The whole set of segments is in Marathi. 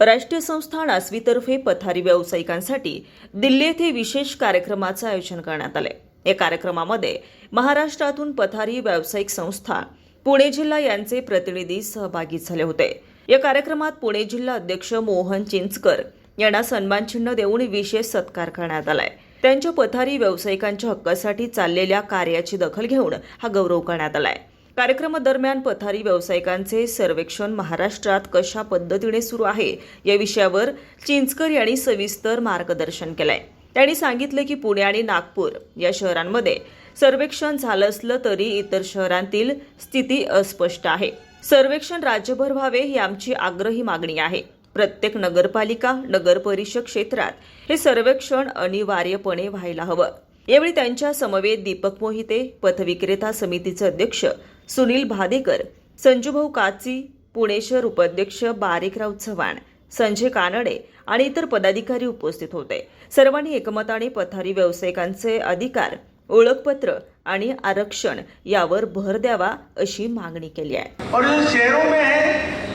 राष्ट्रीय संस्था नासवीतर्फे पथारी व्यावसायिकांसाठी दिल्ली येथे विशेष कार्यक्रमाचं आयोजन करण्यात आले या कार्यक्रमामध्ये महाराष्ट्रातून पथारी व्यावसायिक संस्था पुणे जिल्हा यांचे प्रतिनिधी सहभागी झाले होते. या कार्यक्रमात पुणे जिल्हा अध्यक्ष मोहन चिंचकर यांना सन्मान चिन्ह देऊन विशेष सत्कार करण्यात आलाय. त्यांच्या पथारी व्यावसायिकांच्या हक्कासाठी चाललेल्या कार्याची दखल घेऊन हा गौरव करण्यात आलाय. कार्यक्रमादरम्यान पथारी व्यावसायिकांचे सर्वेक्षण महाराष्ट्रात कशा पद्धतीने सुरू आहे या विषयावर चिंचकर यांनी सविस्तर मार्गदर्शन केलंय. त्यांनी सांगितलं की पुणे आणि नागपूर या शहरांमध्ये सर्वेक्षण झालं असलं तरी इतर शहरांतील स्थिती अस्पष्ट आहे. सर्वेक्षण राज्यभर व्हावे ही आमची आग्रही मागणी आहे. प्रत्येक नगरपालिका नगरपरिषद क्षेत्रात हे सर्वेक्षण अनिवार्यपणे व्हायला हवं. यावेळी त्यांच्या समवेत दीपक मोहिते पथविक्रेता समितीचे अध्यक्ष सुनील भादेकर संजूभाऊ काची पुणे शहर उपाध्यक्ष बारिकराव चव्हाण संजय कानडे आणि इतर पदाधिकारी उपस्थित होते. सर्वांनी एकमताने पथारी व्यावसायिकांचे अधिकार ओळखपत्र आणि आरक्षण यावर भर द्यावा अशी मागणी केली आहे. और जो शहरों में है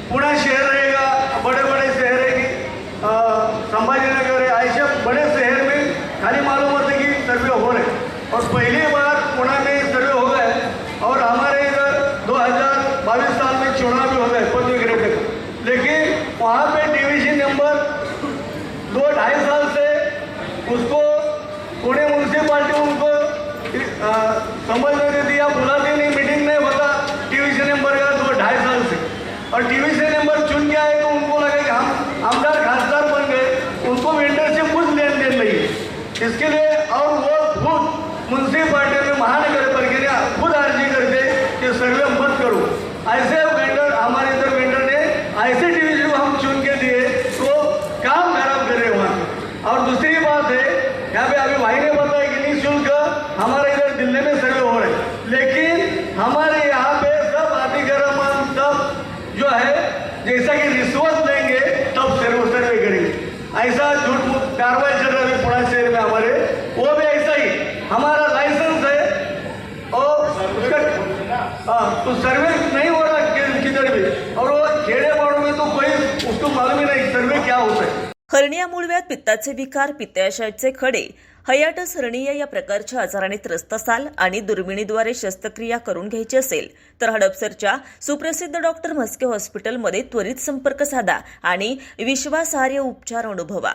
और पहली बार पुणे में सर्वे हो गए और हमारे इधर 2022 साल में चुनाव भी हो गए पद विक्रेता का। लेकिन वहाँ पे डिवीज़न नंबर दो ढाई साल से उसको पुणे म्यूनसिपाल्टी उनको समझने नहीं दिया बुलाते नहीं मीटिंग नहीं होता डिवीज़न नंबर का दो ढाई साल से। और डिवीज़न नंबर चुन के आए तो उनको लगा कि हम आमदार खासदार बन गए, उनको वेंडर से कुछ लेन देन नहीं इसके लिए और वो खुद म्यूनसिपाल्टी में महानगर खुद अर्जी करते कि सर्वे मत करो. ऐसे वेंडर हमारे इधर वेंडर ने ऐसे डिवीजन हम चुन के दिए तो काम खराब कर रहे हैं वहाँ और दूसरी बात है यहाँ पे अभी भाई ने बताया कि निःशुल्क हमारे इधर दिल्ली में सर्वे हो रहे लेकिन हमारे यहाँ पे सब अधिक्रमण सब जो है जैसा कि रिश्वत लेंगे तब सर्वे सर्वे करेंगे ऐसा झूठ मूठ कार्रवाई चल रहा है पुणे शहर में हमारे वो भी ऐसा ही हमारा लाइसेंस है और हाँ, तो सर्वे नहीं हो रहा किधर भी। और वो खेड़े बाड़ों में तो कोई उसको मालूम ही नहीं सर्वे क्या होता है। हर्निया मूळव्यात पित्ताचे विकार पित्ताशयाचे खडे. हयाटस हर्निया या प्रकारच्या आजाराने त्रस्त असाल आणि दुर्बिणीद्वारे शस्त्रक्रिया करून घ्यायची असेल तर हडपसरच्या सुप्रसिद्ध डॉक्टर म्हस्के हॉस्पिटलमध्ये त्वरित संपर्क साधा आणि विश्वासार्ह उपचार अनुभवा.